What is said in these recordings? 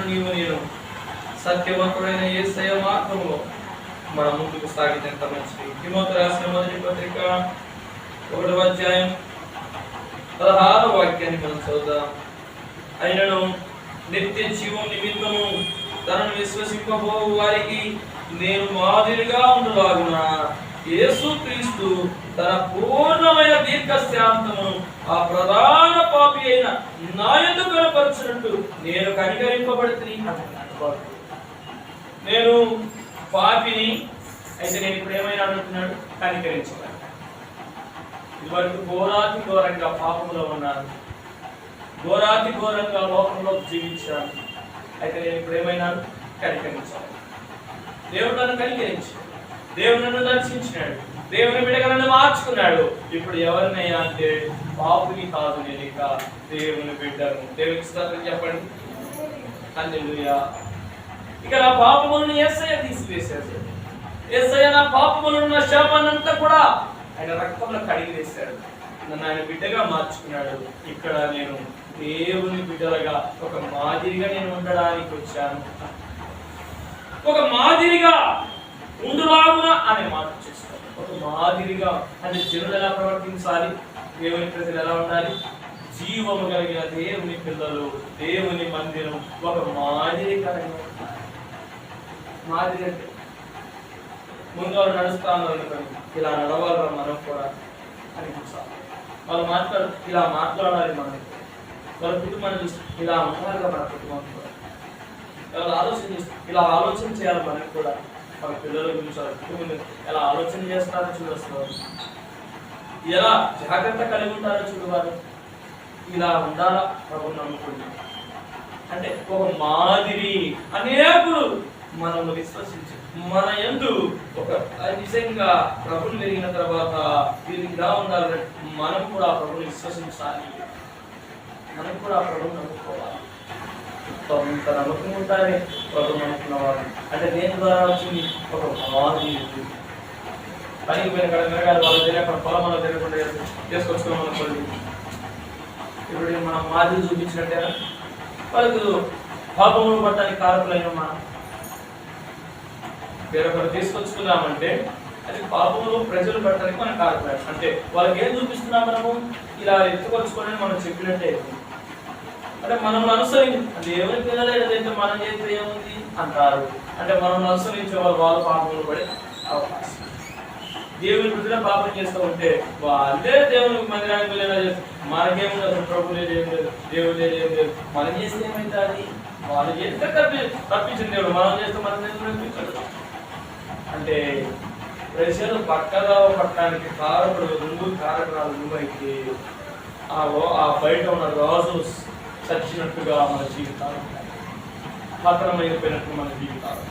నన్ను నీవు నేను సత్యవంతుడైన ఏసయ మార్గంలో మన ముందుకు సాగితే ఎంత మంచిది. తిమోతి రాసిన మొదటి పత్రిక ఒకటో అధ్యాయం పదహారు వాక్యాన్ని మనం చదువుదాం. అయినను నిత్య జీవం నిమిత్తము తనను విశ్వసింపబో వారికి నేను మాదిరిగా ఉండలాగున? యేసు క్రీస్తు తన పూర్ణమైన దీర్ఘశాంతమును ఆ ప్రధాన పాపి అయిన నా ఎందుకు కనపరిచినట్టు నేను కనికరింపబడుతుంది నేను పాపిని అయితే నేను ఇప్పుడు ఏమైనా అంటున్నాడు? కనికరించగలను ఇదివరకు ఘోరాతి ఘోరంగా పాపంలో ఉన్నాను. ఘోరాతి ఘోరంగా లోకంలో జీవించాను. అయితే నేను ఇప్పుడు ఏమైనా కనికరించాను దేవుడు నన్ను కనికరించాడు. దేవుడు నన్ను దర్శించినాడు. దేవుని బిడగలను మార్చుకున్నాడు. ఇప్పుడు ఎవరినయ్యా అంటే పాపుని కాదు నేను ఇక దేవుని బిడ్డను. దేవునికి స్తోత్రం చెప్పండి. హల్లెలూయా. ఇక నా పాపములను ఎస్ఐ తీసివేశాడు. ఎస్ఐ నా పాపములను నా శాపాన్నంతా కూడా ఆయన రక్తంలో కడిగి వేశాడు. నన్ను ఆయన బిడ్డగా మార్చుకున్నాడు. ఇక్కడ నేను దేవుని బిడ్డలుగా ఒక మాదిరిగా నేను ఉండడానికి వచ్చాను. ఒక మాదిరిగా ఉండులాగున అనే మాట. ఒక మాదిరిగా అంటే జనులు ఎలా ప్రవర్తించాలి? దేవుని ప్రజలు ఎలా ఉండాలి? జీవము కలిగిన దేవుని పిల్లలు దేవుని మందిరం ఒక మాదిరికరంగా ఉండాలి. మాదిరి అంటే ముందు నడుస్తాను ఇలా నడవాలరా మనం కూడా అని అనిపించాలి. వాళ్ళు మాట్లాడు ఇలా మాట్లాడాలి మనం. వాళ్ళ కుటుంబాన్ని చూసి ఇలా ఉండాలిగా మన కుటుంబం కూడా? వాళ్ళు ఆలోచన చేసి ఇలా ఆలోచన చేయాలి మనం కూడా. మన పిల్లల గురించి కుటుంబం ఎలా ఆలోచన చేస్తారో చూడొస్తారు ఎలా జాగ్రత్త కలిగి ఉంటారో చూడవారు ఇలా ఉండాలా ప్రభు నమ్ముకుంటున్నాం అంటే ఒక మాదిరి అనేకులు మనము విశ్వసించి. మన ఎందు ఒక నిజంగా ప్రభుని పెరిగిన తర్వాత వీరికి ఇలా ఉండాలంటే మనం కూడా ఆ ప్రభుని విశ్వసించాలి. మనం కూడా ఆ ప్రభుని నమ్ముకోవాలి. ప్రభు ఇంత నమ్మకం ఉంటారే ప్రభు నమ్ముకున్నవాడు అంటే దేని ద్వారా వచ్చింది? ఒక మాదిరి పనికి పోయిన కాడ మిరగాయలు వాళ్ళు తెలియకుండా పొలం వాళ్ళు తెలియకుండా చేసుకొచ్చుకున్నాం అనుకోండి. ఇప్పుడు మనం మాది చూపించినట్టే వాళ్ళకు పాపములు పట్టడానికి కారకులైన మనం వేరొకరు తీసుకొచ్చుకున్నామంటే అది పాపములు ప్రజలు పట్టడానికి మనం కారకులు అంటే వాళ్ళకి ఏం చూపిస్తున్నాం మనము? ఇలా ఎత్తుకొచ్చుకోవాలని మనం చెప్పినట్టే. అవుతుంది. అంటే మనం అనుసరించి అంటే ఎవరి అయితే మనం చేస్తే ఏముంది? అంటారు. అంటే మనం అనుసరించే వాళ్ళు వాళ్ళ పాపములు పడే అవకాశం దేవుని ప్రజల పాపం చేస్తూ ఉంటే వాళ్ళే దేవుని మందిరానికి వెళ్ళేలా చేస్తారు. మనకేముంది అసలు? ప్రభు లేదు ఏం లేదు. దేవుడు లేదు ఏం లేదు. మనం చేస్తే ఏమవుతుంది వాళ్ళు చేస్తే తప్పి తప్పించింది దేవుడు. మనం చేస్తే మనం తప్పించదు తప్పించడు అంటే ప్రజలు పక్కగా పట్టడానికి కారకుడు ముందు కారకురాలు ముందు అయితే ఆ బయట ఉన్న రాజు వచ్చినట్టుగా మన జీవితాలు ఉంటాయి. పతనమైపోయినట్టు మన జీవితాలు.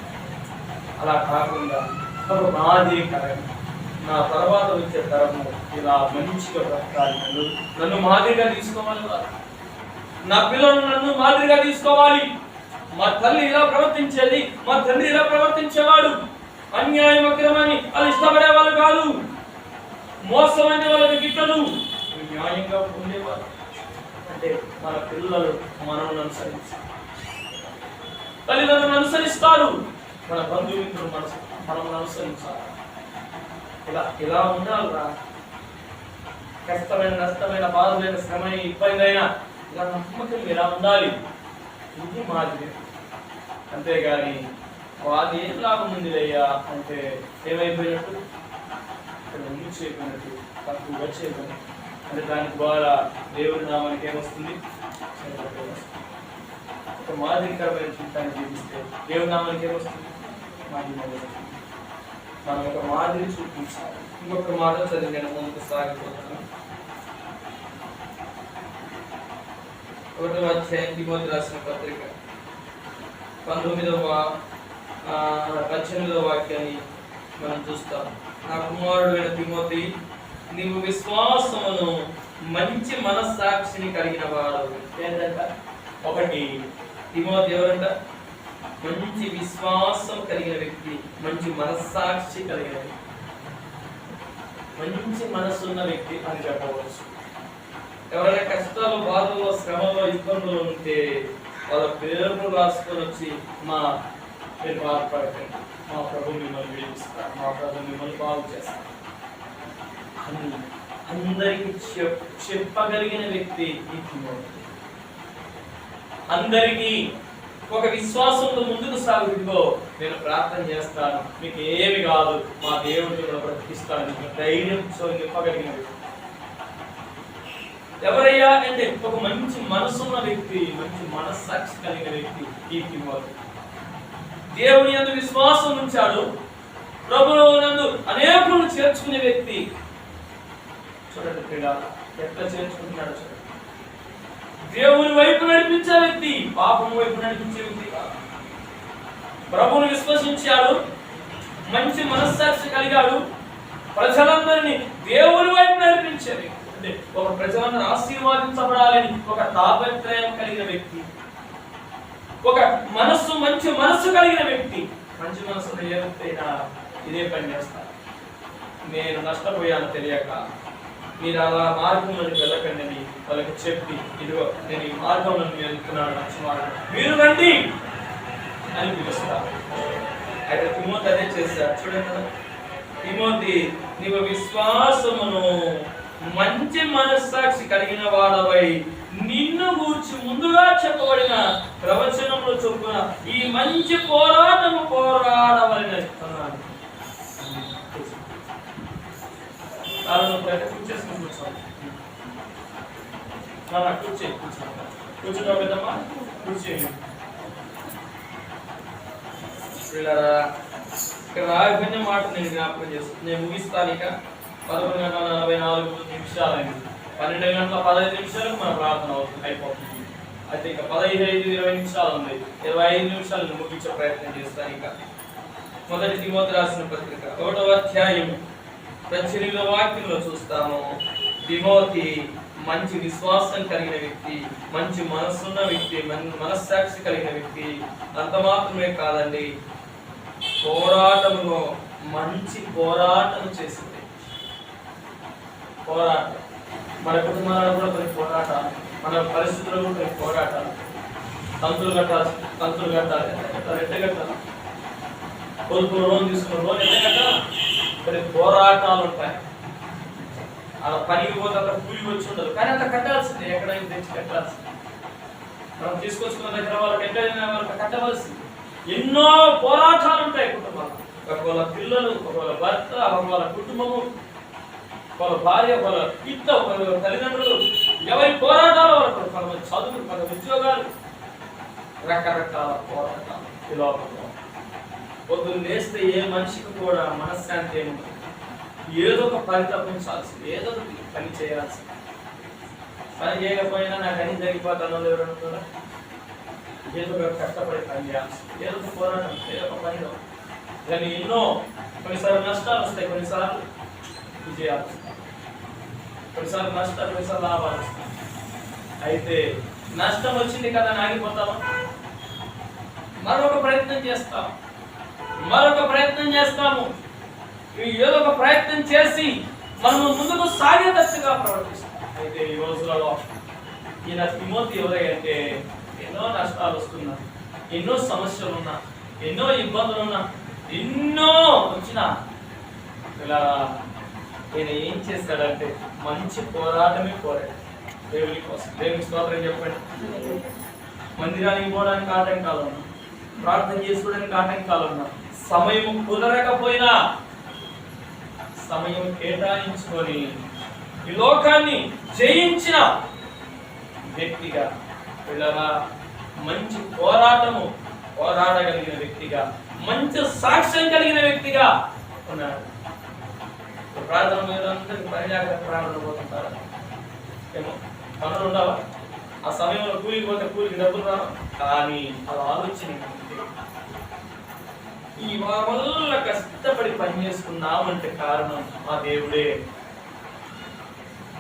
అలా కాకుండా ఒక కరం నా తర్వాత వచ్చే తరము ఇలా మంచిగా బ్రతకాలి. నన్ను నన్ను మాదిరిగా తీసుకోవాలి నా పిల్లలు నన్ను మాదిరిగా తీసుకోవాలి. మా తల్లి ఇలా ప్రవర్తించేది మా తండ్రి ఇలా ప్రవర్తించేవాడు. అన్యాయం అక్రమని వాళ్ళు ఇష్టపడేవాళ్ళు కాదు. మోసం వాళ్ళకి గిట్టలు. న్యాయంగా ఉండేవాళ్ళు అంటే మన పిల్లలు మనల్ని అనుసరించాలి తల్లిదండ్రులను అనుసరిస్తారు. మన బంధుమిత్రులు మనసు మనం అనుసరించాలి. ఇలా ఇలా ఉండాలిరా. కష్టమైన నష్టమైన బాధలైన శ్రమ ఇబ్బంది అయినా ఇలా నమ్మకం ఇలా ఉండాలి? ఇది మాదిరి. అంతేగాని వాది ఏం లాభం ఉందిలయ్యా అంటే ఏమైపోయినట్టు? ఇక్కడ ముందు చేయకున్నట్టు తక్కువగా చేయకున్నట్టు అంటే దాని ద్వారా దేవుడి నామానికి ఏమొస్తుంది? ఒక మాదిరికరమైన జీవితాన్ని జీవిస్తే దేవుడి నామానికి ఏమొస్తుంది? మహిమ మనం ఒక మాదిరి చూపించాలి. ఇంకొక మాట చదివి నేను ముందుకు సాగిపోతాను. ఒకటో అధ్యాయం తిమోతి రాసిన పత్రిక. పంతొమ్మిదవ పద్దెనిమిదవ వాక్యాన్ని మనం చూస్తాం. నా కుమారుడు అయిన తిమోతి నీవు విశ్వాసమును మంచి మనస్సాక్షిని కలిగిన ఏంటంట? ఒకటి తిమోతి ఎవరంట? మంచి విశ్వాసం కలిగిన వ్యక్తి మంచి మనస్సాక్షి కలిగిన వ్యక్తి. మంచి మనసున్న వ్యక్తి అని చెప్పవచ్చు. ఎవరైనా కష్టాలు బాధల్లో శ్రమలో ఇబ్బందులు ఉంటే వాళ్ళ పేర్లు రాసుకొని వచ్చి మా మీరు బాధపడకండి. మా ప్రభు మిమ్మల్ని విడిపిస్తారు. మా ప్రభు మిమ్మల్ని బాగు చేస్తారు. అని అందరికి చెప్ చెప్పగలిగిన వ్యక్తి అందరికీ ఒక విశ్వాసంతో ముందుకు సాగుతుందో నేను ప్రార్థన చేస్తాను. మీకు ఏమి కాదు మా దేవుడిని బ్రతికిస్తాను మీకు చెప్పగలిగిన వ్యక్తి. ఎవరయ్యా అంటే ఒక మంచి మనసున్న వ్యక్తి మంచి మనస్సాక్షి కలిగిన వ్యక్తి ఈ దేవుని అందు విశ్వాసం ఉంచాడు. ప్రభువు నందు అనేకులను చేర్చుకునే వ్యక్తి చూడండి క్రీడ ఎట్లా చేర్చుకుంటున్నాడు చూడండి దేవుని వైపు నడిపించే వ్యక్తి పాపం వైపు నడిపించే వ్యక్తి ప్రభువును విశ్వసించాడు మంచి మనస్సాక్షి కలిగాడు. ప్రజలందరినీ దేవుని వైపు నడిపించే వ్యక్తి. అంటే ఒక ప్రజలందరూ ఆశీర్వాదించబడాలని ఒక తాపత్రయం కలిగిన వ్యక్తి. ఒక మనస్సు మంచి మనస్సు కలిగిన వ్యక్తి. మంచి మనస్సు ఏ అయినా ఇదే పని చేస్తారు నేను నష్టపోయాను తెలియక మీరు అలా మార్గంలోకి వెళ్ళకండి అని వాళ్ళకి చెప్పి ఇదిగో నేను ఈ మార్గంలో వెళ్తున్నాను మంచి మార్గం మీరు రండి అని పిలుస్తారు. అయితే తిమోతి అదే చేశారు. చూడండి కదా. తిమోతి నీవు విశ్వాసమును మంచి మనస్సాక్షి కలిగిన వాడవై నిన్ను గూర్చి ముందుగా చెప్పబడిన ప్రవచనంలో చొప్పున ఈ మంచి పోరాటము పోరాడవలన అన్నాడు కారణం కూర్చేసుకుని కూర్చోండి నాన్న కూర్చే. కూర్చో కూర్చుంటా పెద్దమ్మా కూర్చేయండి పిల్లరా ఇక్కడ రాకపోయిన మాట నేను జ్ఞాపకం చేస్తాను నేను ముగిస్తాను ఇక. పదకొండు గంటల నలభై నాలుగు నిమిషాలైంది. పన్నెండు గంటల పదహైదు నిమిషాలకు మన ప్రార్థన అవుతుంది అయిపోతుంది. అయితే ఇక పదహైదు ఐదు ఇరవై నిమిషాలు ఉంది ఇరవై ఐదు నిమిషాలు ముగించే ప్రయత్నం చేస్తాను ఇక. మొదటి తిమోతి రాసిన పత్రిక ఒకటవ అధ్యాయం పద్దెనిమిదవ వాక్యంలో చూస్తాము. తిమోతి మంచి విశ్వాసం కలిగిన వ్యక్తి మంచి మనస్సున్న వ్యక్తి మనస్సాక్షి కలిగిన వ్యక్తి. అంత మాత్రమే కాదండి పోరాటంలో మంచి పోరాటం చేసింది. పోరాటం. మన కుటుంబాలలో కూడా కొన్ని పోరాటాలు మన పరిస్థితుల్లో కూడా కొన్ని పోరాటాలు తంతులు కట్టాలి తంతులు కట్టాలి. ఎట్ట కట్టాలి? పొదుపు లోన్ తీసుకున్న లోన్ ఎట్ట కట్టాలి? కొన్ని పోరాటాలు ఉంటాయి. అలా పనికి పోతే అక్కడ కూలి వచ్చి ఉండదు. కానీ అంత కట్టాల్సిందే. ఎక్కడైనా తెచ్చి కట్టాల్సిందే. మనం తీసుకొచ్చుకున్న దగ్గర వాళ్ళకి ఎక్కడైనా వాళ్ళకి కట్టవలసింది. ఎన్నో పోరాటాలు ఉంటాయి కుటుంబాలు. ఒకవేళ పిల్లలు ఒకవేళ భర్త ఒకవేళ కుటుంబము వాళ్ళ భార్య వాళ్ళ ఇట్ట తల్లిదండ్రులు ఎవరి పోరాటాలు వాళ్ళకు కొంతమంది చదువులు కొంత ఉద్యోగాలు రకరకాల పోరాటాలు. ఈ లోకంలో. పొద్దున్న లేస్తే ఏ మనిషికి కూడా మనశ్శాంతి ఏమి ఏదో ఒక పరితపించాల్సింది ఏదో ఒక పని చేయాల్సింది. పని చేయకపోయినా నాకు అన్ని జరిగిపోతానో ఎవరు ఏదో ఒక కష్టపడి పని చేయాల్సింది ఏదో ఒక పోరాటం ఏదో ఒక పనిలో. కానీ ఎన్నో కొన్నిసార్లు నష్టాలు వస్తాయి కొన్నిసార్లు విజయాలు కొన్నిసార్లు నష్టాలు కొన్నిసార్లు లాభాలు వస్తాయి. అయితే నష్టం వచ్చింది కదా ఆగిపోతావా మరొక ప్రయత్నం చేస్తాం. మరొక ప్రయత్నం చేస్తాము. ఈ ఏదో ఒక ప్రయత్నం చేసి మనము ముందుకు సాగేటట్టుగా ప్రవర్తిస్తాం. అయితే ఈ రోజులలో ఈయన తిమోతి ఎవరైతే ఎన్నో నష్టాలు వస్తున్నా ఎన్నో సమస్యలు ఉన్నా ఎన్నో ఇబ్బందులు ఉన్నా ఎన్నో వచ్చినా ఇలా ఈయన ఏం చేస్తాడంటే మంచి పోరాటమే పోరాడు. దేవుని కోసం దేవుని స్తోత్రం చెప్పండి. మందిరానికి పోవడానికి ఆటంకాలు ఉన్నా ప్రార్థన చేసుకోవడానికి ఆటంకాలు ఉన్నా సమయం కుదరకపోయినా సమయం కేటాయించుకొని ఈ లోకాన్ని జయించిన వ్యక్తిగా పిల్లరా మంచి పోరాటము పోరాడగలిగిన వ్యక్తిగా మంచి సాక్ష్యం కలిగిన వ్యక్తిగా ఉన్నాడు. ప్రార్థన మీద అందరికి ప్రార్థన పోతుంటారా? ఏమో పనులు ఉండవా? ఆ సమయంలో కూలికి పోతే కూలికి డబ్బులు రావా? కానీ అలా ఆలోచన. ఈ వల్ల కష్టపడి పని చేసుకున్నామంటే కారణం ఆ దేవుడే.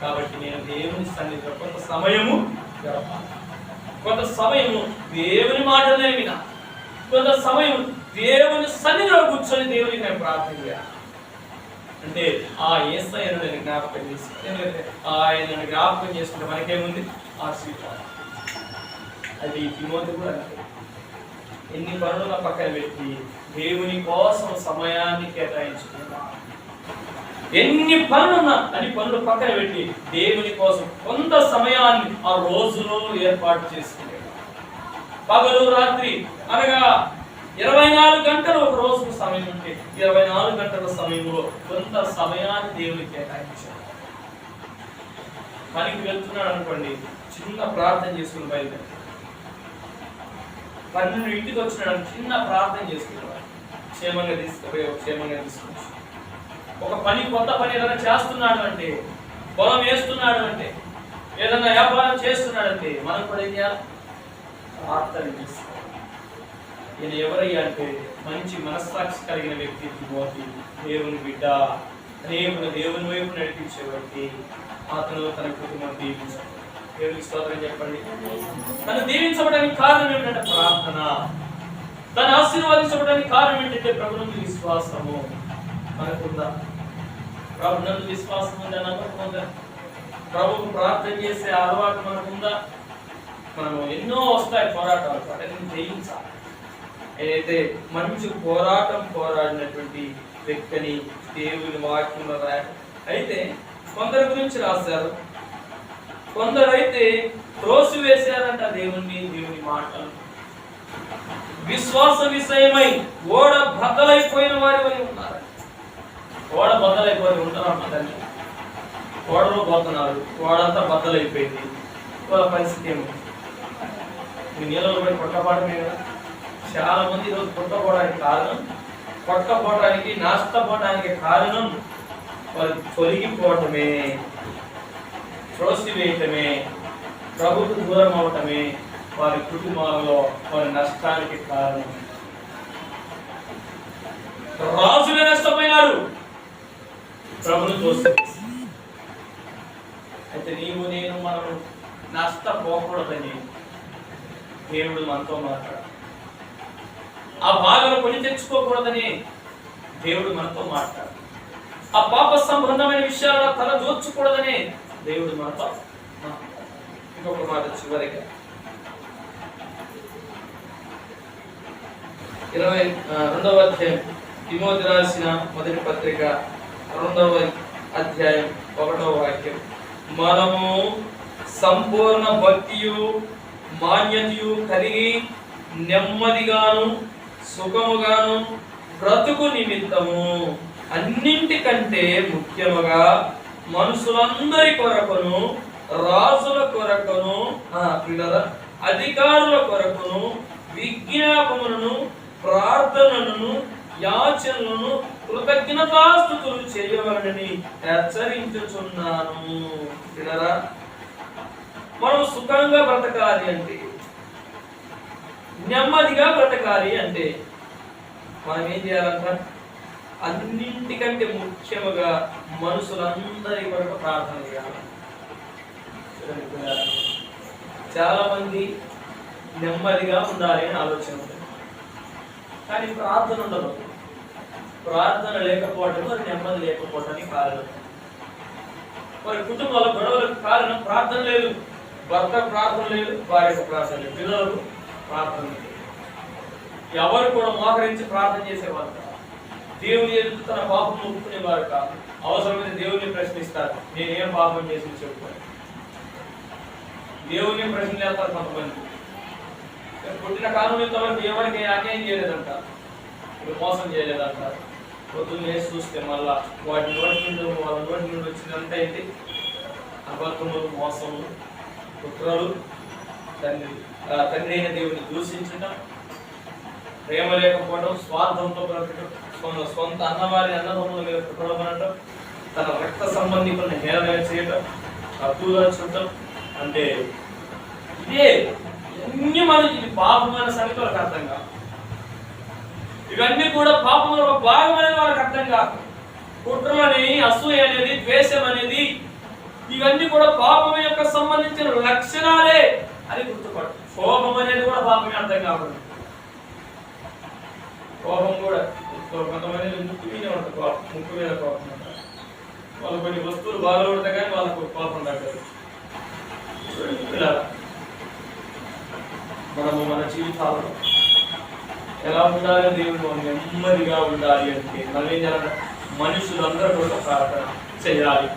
కాబట్టి నేను దేవుని సన్నిధిలో కొంత సమయము గడపాలి. కొంత సమయము దేవుని మాటలే వినా కొంత సమయం దేవుని సన్నిధిలో కూర్చొని దేవునికి నేను ప్రార్థన చేయాలి. అంటే ఆ ఏసయ్యను నేను జ్ఞాపకం చేసుకుంటే ఆయనను జ్ఞాపకం చేసుకుంటే మనకేముంది? ఆశీర్వాదం. అది ఈ తిమోతి కూడా ఎన్ని ఎన్ని నా పక్కన పెట్టి దేవుని కోసం సమయాన్ని కేటాయించుకున్నాడు ఎన్ని పనులున్నా అన్ని పనులు పక్కన పెట్టి దేవుని కోసం కొంత సమయాన్ని ఆ రోజులో ఏర్పాటు చేసుకునేవాడు. పగలు రాత్రి అనగా ఇరవై నాలుగు గంటలు ఒక రోజుకు సమయం ఉంటే ఇరవై నాలుగు గంటల సమయంలో కొంత సమయాన్ని దేవుని కేటాయించాడు. పనికి వెళ్తున్నాడు అనుకోండి చిన్న ప్రార్థన చేసుకుని బయలుదేరి పన్నెండు ఇంటికి వచ్చినాడు చిన్న ప్రార్థన చేసుకున్నాడు క్షేమంగా తీసుకుపోయి క్షేమంగా తీసుకొచ్చి ఒక పని కొత్త పని ఏదైనా చేస్తున్నాడు అంటే పొలం వేస్తున్నాడు అంటే ఏదైనా వ్యాపారం చేస్తున్నాడంటే మనం కూడా ఏం చేయాలి? ప్రార్థన చేసుకోవాలి ఈయన ఎవరయ్యా అంటే మంచి మనస్సాక్షి కలిగిన వ్యక్తి తిమోతి దేవుని బిడ్డ అనేకులు దేవుని వైపు నడిపించే వ్యక్తి అతను తన కుటుంబం దీవించాలి దేవునికి స్తోత్రం చెప్పండి. తను దీవించబడడానికి కారణం ఏంటంటే ప్రార్థన. తను ఆశీర్వాదించబడానికి కారణం ఏంటంటే ప్రభునందు విశ్వాసము మనకుందా? ప్రభునందు విశ్వాసం ఉందా? నమ్మకం ఉందా? ప్రభుకు ప్రార్థన చేసే అలవాటు మనకుందా? మనము ఎన్నో వస్తాయి పోరాటాలు వాటిని జయించాలి. ఏదైతే మంచి పోరాటం పోరాడినటువంటి వ్యక్తిని దేవుని వాక్యంలో రాయాలి అయితే కొందరి గురించి రాశారు. కొందరైతే త్రోసి వేశారంట దేవుణ్ణి దేవుని మాటలు. విశ్వాస విషయమై ఓడ బద్దలైపోయిన వారి వై ఉన్నారు. ఓడ బద్దలైపోయి ఉంటారు అన్నదండి ఓడలో పోతున్నారు. ఓడంతా బద్దలైపోయింది. వాళ్ళ పరిస్థితి ఏమో? మీ నీళ్ళలో పడి కొట్టపడమే కదా. చాలా మంది ఈరోజు కొట్టపోవడానికి కారణం కొట్టపోవడానికి నాష్టపోవడానికి కారణం వారి తొలగిపోవటమే త్రోసివేయటమే ప్రభుకు దూరం అవటమే వారి కుటుంబాలలో వారి నష్టానికి కారణం. రాజులే నష్టపోయినారు. ప్రభులు చూస్తే. అయితే నీవు నేను మనం నష్టపోకూడదని దేవుడు మనతో మాట్లాడు. ఆ బాధను కొని తెచ్చుకోకూడదని దేవుడు మనతో మాట్లాడు. ఆ పాప సంబంధమైన విషయాల్లో తల దోచుకూడదని దేవుడు మనతో మాట్లాడు. ఇంకొక మాట చివరిగా. ఇరవై రెండవ అధ్యాయం. తిమోతి రాసిన మొదటి పత్రిక రెండవ అధ్యాయం ఒకటవ వాక్యం. మనము సంపూర్ణ భక్తియు మాన్యతయు కలిగి నెమ్మదిగాను సుఖముగాను బ్రతుకు నిమిత్తము. అన్నింటికంటే ముఖ్యముగా మనుషులందరి కొరకును రాజుల కొరకును ఆ, అధికారుల కొరకును విజ్ఞాపములను ప్రార్థనలను యాచనలను కృతజ్ఞతాస్థుతులు చేయవలనని హెచ్చరించుచున్నాను. తినరా మనం సుఖంగా బ్రతకాలి అంటే నెమ్మదిగా బ్రతకాలి అంటే మనం ఏం చేయాలంట అన్నింటికంటే ముఖ్యముగా మనుషులందరి కొరకు ప్రార్థన చేయాలి. చాలా మంది నెమ్మదిగా ఉండాలి అని ఆలోచన కానీ ప్రార్థన ఉండదు. ప్రార్థన లేకపోవడం వారి నెమ్మది లేకపోవడానికి కారణం. వారి కుటుంబాల గొడవలకు కారణం ప్రార్థన లేదు. భర్త ప్రార్థన లేదు భార్య ప్రార్థన లేదు. పిల్లలకు ప్రార్థన లేదు. ఎవరు కూడా మోకరించి ప్రార్థన చేసేవారు కాదు. దేవుని ఎదుట తన పాపం ఒప్పుకునేవారు కాదు. అవసరమైన దేవుని ప్రశ్నిస్తారు. నేనేం పాపం చేసి చెప్పుకోను దేవుని ప్రశ్న చేస్తారు కొంతమంది. పుట్టిన కాలం ఇంతవరకు ఎవరికి అన్యాయం చేయలేదంట. ఇప్పుడు మోసం చేయలేదంట. పొద్దున్న వేసి చూస్తే మళ్ళా వాటి నోటి నుండి వాళ్ళ నోటి నుండి వచ్చిందంతా ఏంటి? అబద్ధములు మోసములు కుట్రలు తండ్రి తండ్రి అయిన దేవుని దూషించడం ప్రేమ లేకపోవడం స్వార్థంతో బ్రతకడం సొంత సొంత అన్నవారి అన్నదమ్ముల మీద కొనటం తన రక్త సంబంధికులను హేళన చేయటం తప్పుగా చూడటం అంటే ఇదే ఇవన్నీ మనకి ఇది పాపమైన సంగతి వాళ్ళకి అర్థం కాదు. ఇవన్నీ కూడా పాపంలో ఒక భాగం అనేది వాళ్ళకి అర్థం కాదు. కుట్రలని అసూయ అనేది ద్వేషం అనేది ఇవన్నీ కూడా పాపం యొక్క సంబంధించిన లక్షణాలే అని గుర్తుపడు కోపం అనేది కూడా పాపమే అర్థం కాకూడదు. కోపం కూడా కొంతమంది ముక్కు మీద ఉంటుంది కోపం ముక్కు మీద కోపం ఉంటుంది వాళ్ళు కొన్ని వస్తువులు బాగా ఉంటాయి కానీ వాళ్ళకు కోపం తగ్గదు మనము మన జీవితాలలో ఎలా ఉండాలి దేవుడు నెమ్మదిగా ఉండాలి అంటే మనం ఏం చేయాలంటే మనుషులందరూ కూడా ప్రార్థన చేయాలి.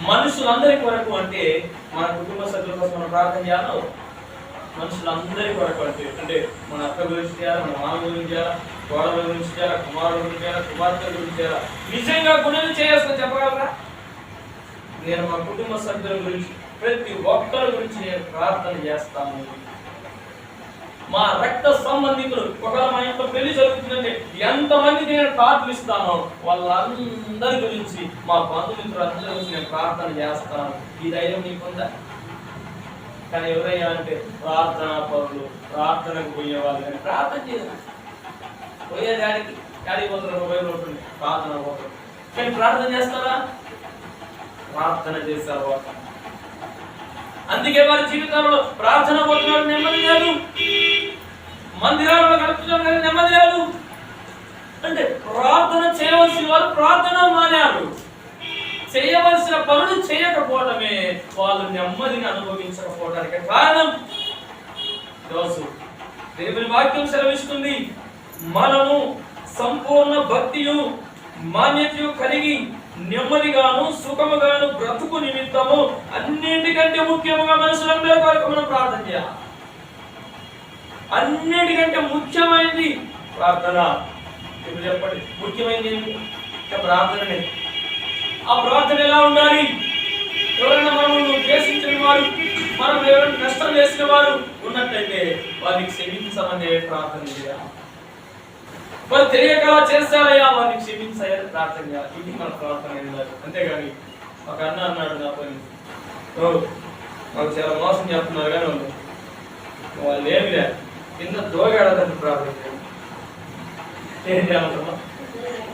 మనుషులందరి కొరకు అంటే మన కుటుంబ సభ్యుల కోసం మనం ప్రార్థన చేయాలి? మనుషులందరి కొరకు అంటే అంటే మన అక్క గురించి చేయాలి? మన మామ గురించి చేయాలి? కోడల గురించి చేయాలి? కుమారుడు గురించి చేయాలి? కుమార్తె గురించి చేయాలి? నిజంగా గుణం చేయాల్సిన చెప్పగలరా? నేను మా కుటుంబ సభ్యుల గురించి ప్రతి ఒక్కరి గురించి నేను ప్రార్థన చేస్తాను. మా రక్త సంబంధికులు ఒకవేళ మా ఇంట్లో పెళ్ళి జరుగుతుందంటే ఎంతమందికి నేను కార్డులు ఇస్తానో వాళ్ళందరి గురించి మా బంధుమిత్రులు అందరి గురించి నేను ప్రార్థన చేస్తాను. ఈ ధైర్యం నీకుందా కానీ ఎవరయ్యా అంటే ప్రార్థన పనులు ప్రార్థనకు పోయే వాళ్ళు కానీ ప్రార్థన చేయాలి పోయే డాడీకి డాడీ పోతున్నారు? మొబైల్ ఉంటుంది. ప్రార్థన పోతుంది కానీ ప్రార్థన చేస్తారా? ప్రార్థన చేస్తారు అందుకే వారి జీవితంలో ప్రార్థన పోతున్నారు నెమ్మది లేదు మందిరాలలో గడుపుతున్నారు కానీ నెమ్మది లేదు అంటే ప్రార్థన చేయవలసిన వారు ప్రార్థన మానారు చేయవలసిన పనులు చేయకపోవడమే వాళ్ళు నెమ్మదిని అనుభవించకపోవడానికి కారణం. ఈరోజు దేవుని వాక్యం సెలవిస్తుంది. మనము సంపూర్ణ భక్తియు మాన్యతయు కలిగి నెమ్మదిగాను సుఖముగాను బ్రతుకు నిమిత్తము అన్నిటికంటే ముఖ్యముగా మనుషులందరి కొరకు మనం ప్రార్థన చేయాలి. అన్నిటికంటే ముఖ్యమైనది ప్రార్థన. ఇప్పుడు చెప్పండి ముఖ్యమైనది ఏంటి ప్రార్థననే ఆ ప్రార్థన ఎలా ఉండాలి? ఎవరైనా మనం ద్వేషించిన వారు మనం ఎవరైనా నష్టం చేసిన వారు ఉన్నట్లయితే వారికి క్షమించమని ప్రార్థన చేయాలి. మరి తెలియక చేస్తారయ్యా వారిని క్షమించాయని ప్రార్థన చేయాలి. ఇది మన ప్రార్థన ఉండాలి అంతేగాని ఒక అన్న అన్నాడు నా పని ఓ చాలా మోసం చేస్తున్నారు కానీ వాళ్ళు వాళ్ళు ఏమి లే కింద దోగాడదని ప్రార్థన చేయాలి ఏం చేయాలమ్మా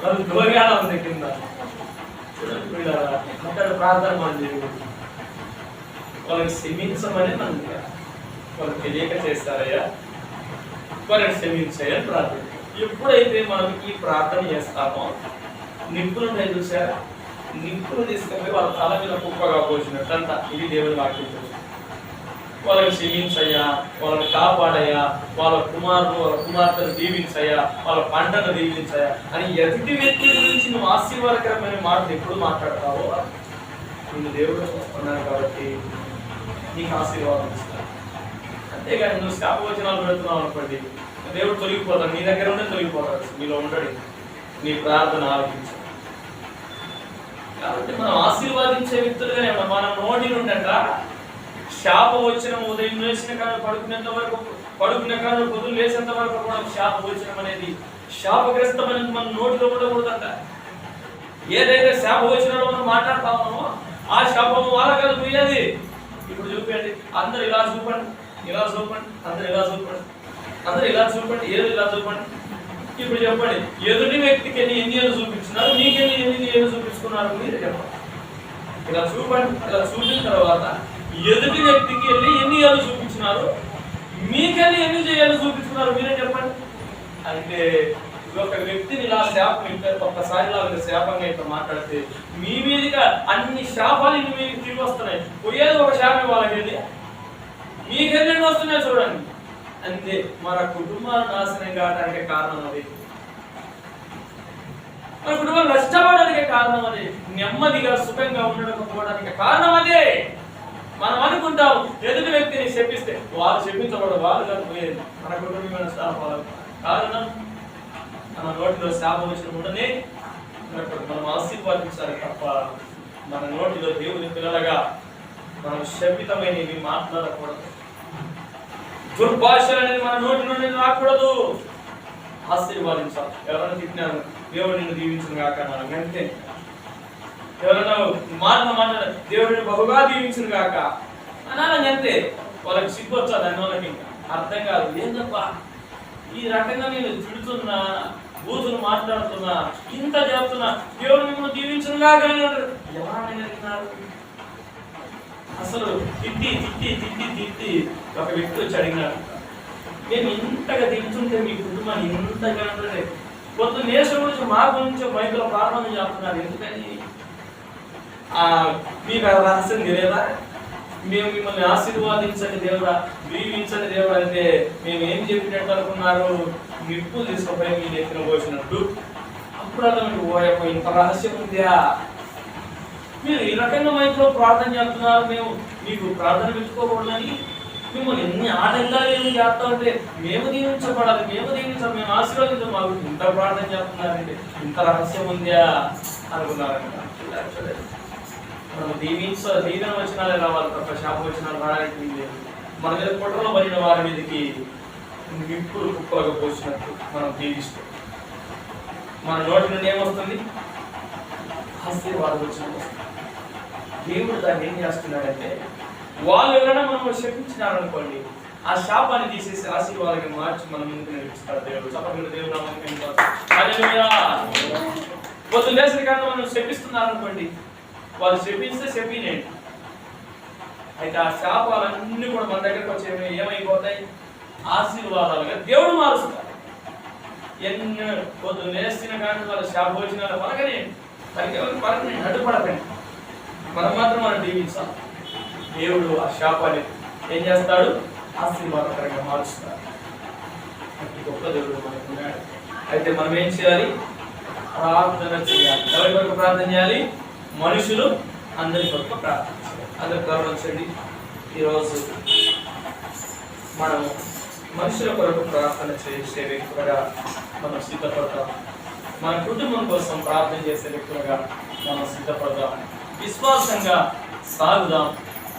వాళ్ళు దోగాడ ఉంది కింద. వీళ్ళ అక్కడ ప్రార్థన మనం చేయకూడదు. వాళ్ళకి క్షమించమని మనం వాళ్ళు తెలియక చేస్తారయ్యా. వాళ్ళని క్షమించాయని ప్రార్థన ఎప్పుడైతే మనం ఈ ప్రార్థన చేస్తామో నిప్పులు ఉన్నాయి చూసారా? నిప్పులు తీసుకుపోయి వాళ్ళ తల మీద కుప్పగా పోసినట్టు ఇది దేవుని వాక్యం వాళ్ళకి వాళ్ళని క్షమించయ్యా వాళ్ళని కాపాడయ్యా వాళ్ళ కుమారుడు వాళ్ళ కుమార్తెను దీవించయ్యా వాళ్ళ పంటను దీవించయ్యా అని ఎదుటి వ్యక్తి గురించి నువ్వు ఆశీర్వాదకరమైన మాటలు ఎప్పుడు మాట్లాడతావో నిన్ను దేవుడు చూస్తున్నాను కాబట్టి నీకు ఆశీర్వాదం ఇస్తాను అంతేగాని నువ్వు శాపవచనాలు పెడుతున్నావు అనుకోండి దేవుడు తొలగిపోతాడు నీ దగ్గర ఉండే తొలగిపోతాడు నీలో ఉండడు. నీ ప్రార్థన ఆలోచించు కాబట్టి మనం ఆశీర్వాదించే వ్యక్తులుగానే ఉన్నాం. మన నోటి నుండట శాపం వచ్చిన ఉదయం లేచిన కాదు పడుకునేంత వరకు పడుకునే కాదు పొద్దున్న లేచేంత వరకు కూడా శాప వచ్చినం అనేది శాపగ్రస్తమైనది మన నోటిలో ఉండకూడదంట ఏదైతే శాప వచ్చినాడో మనం మాట్లాడుతా ఉన్నామో ఆ శాపం వాళ్ళ కాదు పోయేది ఇప్పుడు చూపండి అందరు ఇలా చూపండి ఇలా చూపండి అందరు ఇలా చూపండి. అందరు ఇలా చూపండి ఏది ఇలా చూపండి. ఇప్పుడు చెప్పండి ఎదుటి వ్యక్తికి ఎన్ని ఎన్ని ఏళ్ళు చూపించినారు? మీకెన్ని ఎన్ని ఏళ్ళు చూపించుకున్నారు? మీరు చెప్పండి. ఇలా చూపండి ఇలా చూపిన తర్వాత ఎదుటి వ్యక్తికి వెళ్ళి ఎన్ని ఏళ్ళు చూపించినారు? మీకెళ్ళి ఎన్ని చేయాలి చూపించుకున్నారు? మీరే చెప్పండి. అంటే ఒక వ్యక్తిని ఇలా శాపం ఇంకా ఒక్కసారి ఇలా శాపంగా ఇట్లా మాట్లాడితే మీ మీదుగా అన్ని శాపాలు ఇన్ని మీకు తిరిగి వస్తున్నాయి. పోయేది ఒక శాపం వాళ్ళకి వెళ్ళి మీకెన్ని వస్తున్నాయి చూడండి. అంతే మన కుటుంబాలు నాశనం కావడానికి కారణం అది. మన కుటుంబం నష్టపోవడానికి కారణం అదే. నెమ్మదిగా సుఖంగా ఉండకపోవడానికి కారణం అదే. మనం అనుకుంటాం ఎదుటి వ్యక్తిని చెప్పిస్తే వారు శపించబడు వారు కాదు పోయేది. మన కుటుంబమైన శాపాలు కారణం మన నోటిలో శాపం వచ్చిన ఉండనే మనం ఆశీర్వాదించాలి తప్ప మన నోటిలో దేవుని పిల్లలుగా మనం శపితమైనవి మాట్లాడకూడదు. దుర్భాషలు మన నోటి నుండి రాకూడదు. ఆశీర్వాదించాలి. ఎవరైనా తిట్టినారు దేవుడు నిన్ను దీవించిన కాక మనం అంతే ఎవరైనా మాట మాట దేవుడిని బహుగా దీవించిన కాక అనాలని అంతే వాళ్ళకి సిగ్గొచ్చా దాని వాళ్ళకి ఇంకా? అర్థం కాదు. ఏం తప్ప ఈ రకంగా నేను తిడుతున్నా బూతులు మాట్లాడుతున్నా ఇంత చేస్తున్నా దేవుడు మిమ్మల్ని దీవించిన కాక ఎవరైనా అసలు తిట్టి తిట్టి తిట్టి తిట్టి ఒక వ్యక్తి వచ్చి అడిగినాడు మేము ఇంతగా తింటుంటే మీ కుటుంబాన్ని ఇంతగా అంటే కొంత నేషం గురించి మా గురించి మైకులో ప్రారంభం చేస్తున్నారు ఎందుకని? ఆ, మీకు ఆ రహస్యం తెలియదా? మేము మిమ్మల్ని ఆశీర్వాదించండి దేవుడా దీవించండి దేవుడా అంటే మేము ఏం చెప్పినట్టు అనుకున్నారు? నిప్పులు తీసుకుపోయి మీ నెత్తిన పోసినట్టు. అప్పుడు అలా ఓ యొక్క ఇంత రహస్యం ఉందా మీరు ఈ రకంగా మా ఇంట్లో ప్రార్థన చేస్తున్నారు? మేము మీకు ప్రార్థన పెట్టుకోకూడదని మిమ్మల్ని ఎన్ని ఆటంకాలు ఏమి చేస్తా ఉంటే మేము దీవించబడాలి మేము దీవించాలి మేము ఆశీర్వదించాం మాకు ఇంత ప్రార్థన చేస్తున్నారంటే ఇంత రహస్యం ఉందా? అనుకున్నారంట. మనం దీవించ దీవెన వచనాలే రావాలి తప్ప శాప వచనాలు రావడానికి లేదు. మన మీద కుట్రలో పడిన వారి మీదకి నిప్పులు కుక్కలుగా పోసినట్టు మనం దీవిస్తాం. మన నోటి నుండి ఏమొస్తుంది? ఆశీర్వాదం వచ్చిన దేవుడు దాన్ని ఏం చేస్తున్నాడంటే వాళ్ళు ఎవరైనా మనం శపించినారు అనుకోండి ఆ శాపాన్ని తీసేసి ఆశీర్వాదాన్ని మార్చి మన ముందుకు నడిపిస్తాడు దేవుడు. చెప్పండి దేవుడు నామమున హల్లెలూయా. లేచిన కారణం మనం శపిస్తున్నారు అనుకోండి వాళ్ళు శపిస్తే శపినేయండి. అయితే ఆ శాపాలన్నీ కూడా మన దగ్గరకు వచ్చే ఏమైపోతాయి? ఆశీర్వాదాలుగా దేవుడు మారుస్తారు. ఎన్ని పొద్దున్న లేచిన కానీ వాళ్ళ శాప వచ్చిన పలకనే పలికే పలకనే నడుపడకండి మనం మాత్రం మనం దీవించాం. దేవుడు ఆ శాపాన్ని ఏం చేస్తాడు? ఆశీర్వాదకరంగా మారుస్తాడు గొప్ప దేవుడు మనకు ఉన్నాడు. అయితే మనం ఏం చేయాలి? ప్రార్థన చేయాలి. ఎవరి కొరకు ప్రార్థన చేయాలి? మనుషులు అందరి కొరకు ప్రార్థన చేయాలి. అందరు గౌరవించండి ఈరోజు మనం మనుషుల కొరకు ప్రార్థన చేసే వ్యక్తులుగా మనం సిద్ధపడతాం. మన కుటుంబం కోసం ప్రార్థన చేసే వ్యక్తులుగా మనం సిద్ధపడదాం విశ్వాసంగా సాగుదాం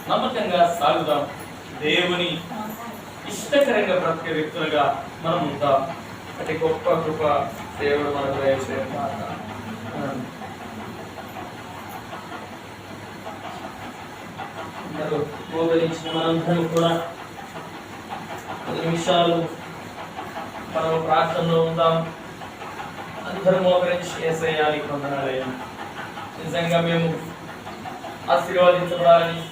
నమ్మకంగా సాగుదాం దేవుని ఇష్టకరంగా బ్రతికే వ్యక్తులుగా మనం ఉంటాం. అతి గొప్ప కృప దేవుడు మనకు దయచేయడం అందరూ మనందరం కూడా పది నిమిషాలు మనం ప్రార్థనలో ఉందాం. అందరం మోకరించి ఏసయ్యాలి కొందనాలయ్యా నిజంగా మేము ఆశీర్వాదించబడాలని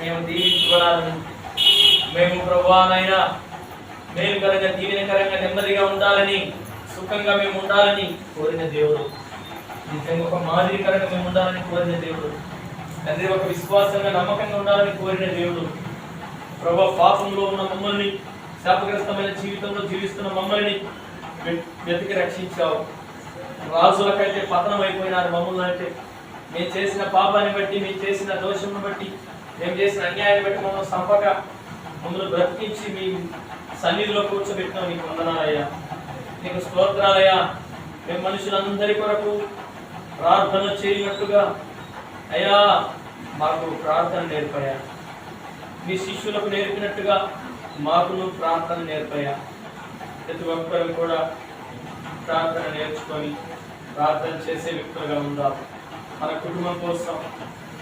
మేము దీవించబడాలని మేము ప్రభువానైనా మేలుకరంగా దీవెనకరంగా నెమ్మదిగా ఉండాలని సుఖంగా మేము ఉండాలని కోరిన దేవుడు. నిజంగా ఒక మాదిరికరంగా మేము ఉండాలని కోరిన దేవుడు. అదే ఒక విశ్వాసంగా నమ్మకంగా ఉండాలని కోరిన దేవుడు. ప్రభా పాపంలో ఉన్న మమ్మల్ని శాపగ్రస్తమైన జీవితంలో జీవిస్తున్న మమ్మల్ని వెతికి రక్షించావు. రాజులకైతే పతనం అయిపోయినారు మమ్మల్ని అంటే మేము చేసిన పాపాన్ని బట్టి మేము చేసిన దోషమును బట్టి మేము చేసిన అన్యాయాన్ని బట్టి మమ్మల్ని సంపక మమ్మల్ని బ్రతికించి మీ సన్నిధిలో కూర్చోబెట్టిన నీకు వందనాలయ్యా నీకు స్తోత్రాలయ్యా మేము మనుషులందరి కొరకు ప్రార్థన చేయనట్టుగా అయ్యా మాకు ప్రార్థన నేర్పయా. మీ శిష్యులకు నేర్పినట్టుగా మాకు నువ్వు ప్రార్థన నేర్పయా. ప్రతి ఒక్కరు కూడా ప్రార్థన నేర్చుకొని ప్రార్థన చేసే వ్యక్తులుగా ఉందాం. మన కుటుంబం కోసం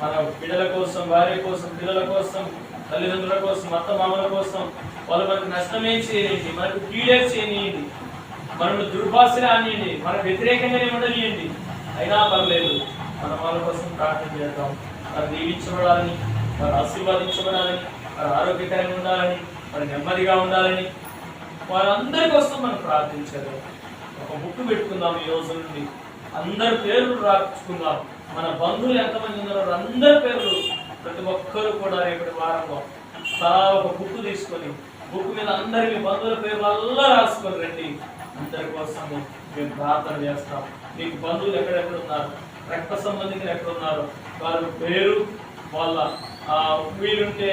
మన బిడ్డల కోసం భార్య కోసం పిల్లల కోసం తల్లిదండ్రుల కోసం అత్త మామల కోసం వాళ్ళు మనకు నష్టమే చేయనియండి మనకు కీడే చేయనియండి మనల్ని దుర్భాషలు అనియండి మన వ్యతిరేకంగానే ఉండనియండి. అయినా పర్లేదు మన వాళ్ళ కోసం ప్రార్థన చేద్దాం. వారు దీవించబడాలని వారు ఆశీర్వాదించబడాలని వారు ఆరోగ్యకరంగా ఉండాలని వారు నెమ్మదిగా ఉండాలని వారందరి కోసం మనం ప్రార్థించాలి ఒక బుక్ పెట్టుకుందాం ఈ రోజు నుండి. అందరి పేర్లు రాసుకుందాం. మన బంధువులు ఎంతమంది ఉన్నారో అందరి పేర్లు ప్రతి ఒక్కరు కూడా రేపటి వారంలో తలా ఒక బుక్ తీసుకొని బుక్ మీద అందరి మీ బంధువుల పేర్లు అల్లా రాసుకొని రండి. అందరి కోసము మేము ప్రార్థన చేస్తాం. మీకు బంధువులు ఎక్కడెక్కడ ఉన్నారు? రక్త సంబంధికులు ఎక్కడ ఉన్నారు? వారి పేరు వాళ్ళ వీలుంటే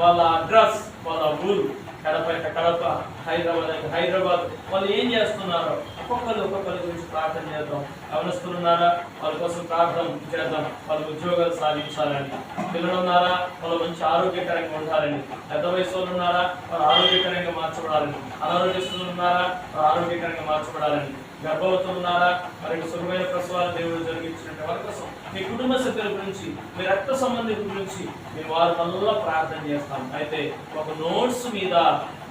వాళ్ళ అడ్రస్ వాళ్ళ ఊరు. కడప కడప హైదరాబాద్ అయితే హైదరాబాద్ వాళ్ళు ఏం చేస్తున్నారో ఒక్కొక్కరు ఒక్కొక్కరి గురించి ప్రార్థన చేద్దాం. గమనిస్తున్నారా ఉన్నారా వాళ్ళ కోసం ప్రార్థన చేద్దాం. వాళ్ళ ఉద్యోగాలు సాధించాలని. పిల్లలు ఉన్నారా? వాళ్ళు మంచి ఆరోగ్యకరంగా ఉండాలని. పెద్ద వయసు ఉన్నారా? వాళ్ళు ఆరోగ్యకరంగా మార్చబడాలని. అనారోగ్యస్తులు ఉన్నారా? వాళ్ళు ఆరోగ్యకరంగా మార్చబడాలని. గర్భవతులు ఉన్నారా? వారికి సుఖమైన ప్రసవాలు దేవుడు జరిగించినట్టు వారి కోసం? మీ కుటుంబ సభ్యుల గురించి మీ రక్త సంబంధికుల గురించి మేము వారి వల్ల ప్రార్థన చేస్తాం. అయితే ఒక నోట్స్ మీద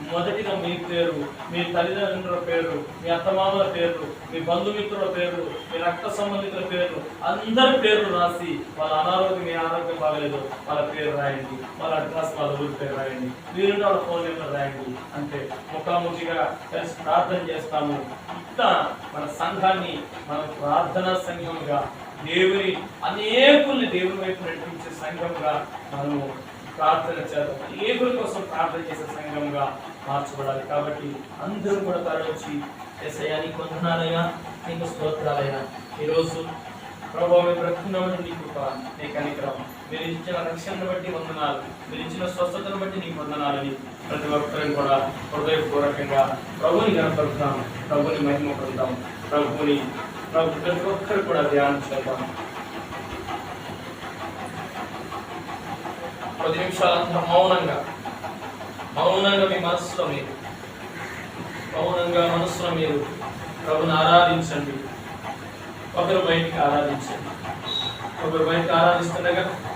మొదటిగా మీ పేరు మీ తల్లిదండ్రుల పేరు మీ అత్తమామల పేర్లు మీ బంధుమిత్రుల పేర్లు మీ రక్త సంబంధితుల పేర్లు అందరి పేర్లు రాసి వాళ్ళ అనారోగ్యం మీ ఆరోగ్యం బాగలేదు వాళ్ళ పేరు రాయండి వాళ్ళ అడ్రస్ వాళ్ళ ఊరి పేరు రాయండి మీరు వాళ్ళ ఫోన్ నెంబర్ రాయండి అంటే ముఖాముఖిగా కలిసి ప్రార్థన చేస్తాము. ఇట్లా మన సంఘాన్ని మన ప్రార్థనా సంఘంగా దేవుని అనేకుల్ని దేవుని వైపు నడిపించే సంఘంగా మనము ప్రార్థన చేద్దాం. ఏగుల కోసం ప్రార్థన చేసే సంఘంగా మార్చబడాలి. కాబట్టి అందరూ కూడా తరలించి ఎస్ఐయా నీకు వందనాలయ్యా నీకు స్తోత్రాలయ్యా. ఈరోజు ప్రభావ మీ బ్రతుకున్న నీ కృప నీ కనికరం. మీరు ఇచ్చిన రక్షణను బట్టి వందనాలు. మీరు ఇచ్చిన స్వస్థతను బట్టి నీకు వందనాలని ప్రతి ఒక్కరిని కూడా హృదయపూర్వకంగా ప్రభుని కనపరుద్దాం ప్రభుని మహిమ పొందాం. ప్రభుని ప్రభు ప్రతి ఒక్కరు కూడా ధ్యానం చేద్దాం. పది నిమిషాలంతా మౌనంగా. మౌనంగా మీ మనస్సులో మీరు. మౌనంగా మనస్సులో మీరు ప్రభుని ఆరాధించండి. ఒకరు బయటికి ఆరాధించండి. ఒకరు బయటకు ఆరాధిస్తుండగా